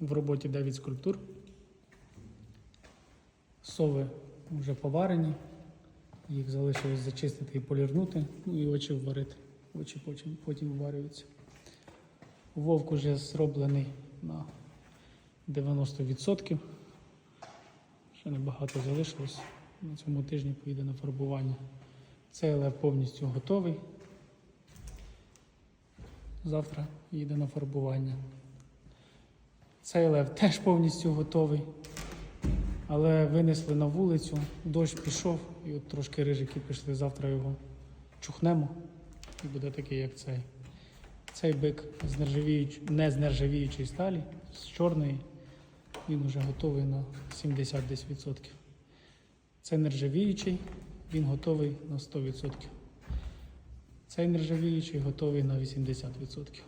В роботі 9 скульптур. Сови вже поварені. Їх залишилось зачистити і полірнути, ну і очі вварити. Очі потім, потім вварюються. Вовк уже зроблений на 90%. Ще небагато залишилось. На цьому тижні поїде на фарбування. Цей лев повністю готовий. Завтра їде на фарбування. Цей лев теж повністю готовий. Але винесли на вулицю, дощ пішов, і от трошки рижики пішли. Завтра його чухнемо і буде такий, як цей. Цей бик з нержавіюч... не з нержавіючої сталі, з чорної. Він вже готовий на 70 десь відсотків. Це нержавіючий, він готовий на 100%. Цей нержавіючий готовий на 80%.